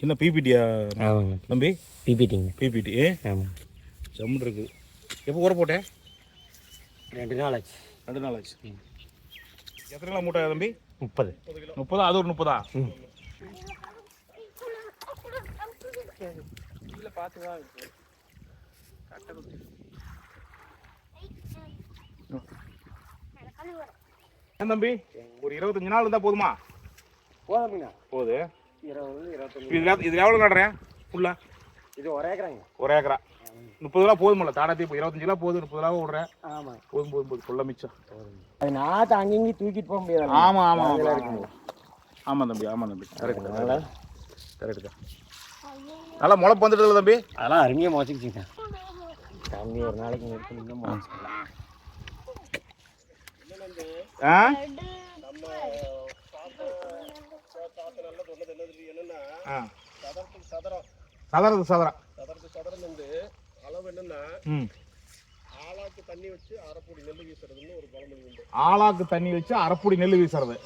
சின்ன பிபிடியா ஆமாங்க. தம்பி? பிபிடிங்க பிபிடி ஆமாம் ஜம்முன்னு இருக்குது எப்போ ஊற போட்டேன் ரெண்டு நாள் ஆச்சு. ரெண்டு நாள் ஆச்சு. எத்தனை கிலோ மூட்டை தம்பி? முப்பது. முப்பதா? அது ஒரு முப்பதா? ம். ஏன் தம்பி? ஒரு இருபத்தஞ்சு நாள் இருந்தால் போதுமா? போதுங்கண்ணா போகுது இருபது இருபத்தஞ்சு இது எவ்வளோ- நடுறேன் ஃபுல்லா இது ஒரே ஏக்கராங்க ஒரு ஏக்கரா? முப்பது கிலோ போதுமில்ல தாடாத்தி இப்போ இருபத்தஞ்சு கிலோ போகுது முப்பது கிலோ விடுறேன். ஆமாம் போதும் போதும் போதும். ஃபுல்லாக மிச்சம். அது நாற்று அங்கேயும் தூக்கிட்டு போக முடியாது. ஆமாம் ஆமாம் ஆமாம் ஆமாம் தம்பி ஆமாம் தம்பி. Correct correct. தான். நல்லா முளைப்பு வந்துடுதுல தம்பி? அதெல்லாம் அருமையாக மோச்சிக்கிச்சிங்க தண்ணி ஒரு நாளைக்கு நிறுத்தணும் மோச்சிக்கலாம் ஆ? ஆ. சதறது சதரா சதரத்து சதரம். வந்து அளவு என்னன்னா ஆளாக்கு தண்ணி வச்சு அரைப்பொடி நெல் வீசுறதுன்னு ஒரு பழமொழி உண்டு. ஆளாக்கு தண்ணி வச்சு அரைப்புடி நெல் வீசுறது.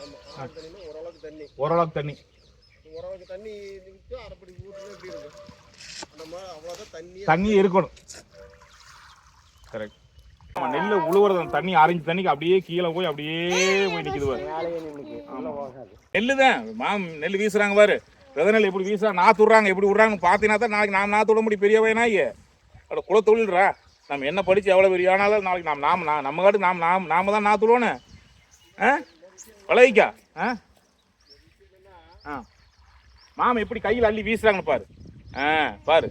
ஓரளவுக்கு தண்ணி. ஓரளவுக்கு தண்ணி. ஓரளவுக்கு தண்ணி விட்டு அரைப்பொடி ஊற்றுனா எப்படி இருக்கும்? நம்ம அவ்வளோதான் தண்ணி தண்ணி இருக்கணும். கரெக்ட் நெல்லை உழுவுறது அந்த தண்ணி ஆரஞ்சு தண்ணிக்கு அப்படியே கீழே போய் அப்படியே போய் நிக்குது பாரு. நெல்லு தான். மாம் நெல் வீசுறாங்க பாரு. வித நெல் எப்படி வீசுறா நாற்று விட்றாங்க எப்படி விடுறாங்கன்னு பார்த்தீங்கன்னா தான் நாளைக்கு நாம் நாற்று விட முடியும் பெரிய பையனாயி அதோட குல தொழில்றா நம்ம என்ன படிச்சு எவ்வளோ பெரிய ஆனாலும் நாளைக்கு நாம் நாம் நான் நம்ம காட்டு நாம் நாம் நாம தான் நாற்று விடுவோன்னு. ஆ? விளைவிக்கா ஆ? ஆ. மாம் எப்படி கையில் அள்ளி வீசுறாங்கன்னு பாரு. ஆ பாரு.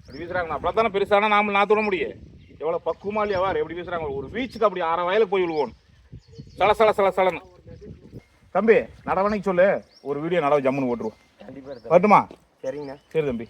அப்படி வீசுறாங்க அப்படி தானே பெருசானா நாம் நாற்று விட முடியும். எவ்வளோ பக்குவமா இல்லையா எப்படி வீசுறாங்க ஒரு வீச்சுக்கு அப்படி அரை வயலுக்கு போய் விழுவோம். சல சல சல சலன்னு. தம்பி நடவணைக்கு சொல்லு. ஒரு வீடியோ நடவு ஜம்முன்னு போட்டுருவோம். கண்டிப்பாக வரட்டுமா? சரிங்கண்ணா சரி தம்பி.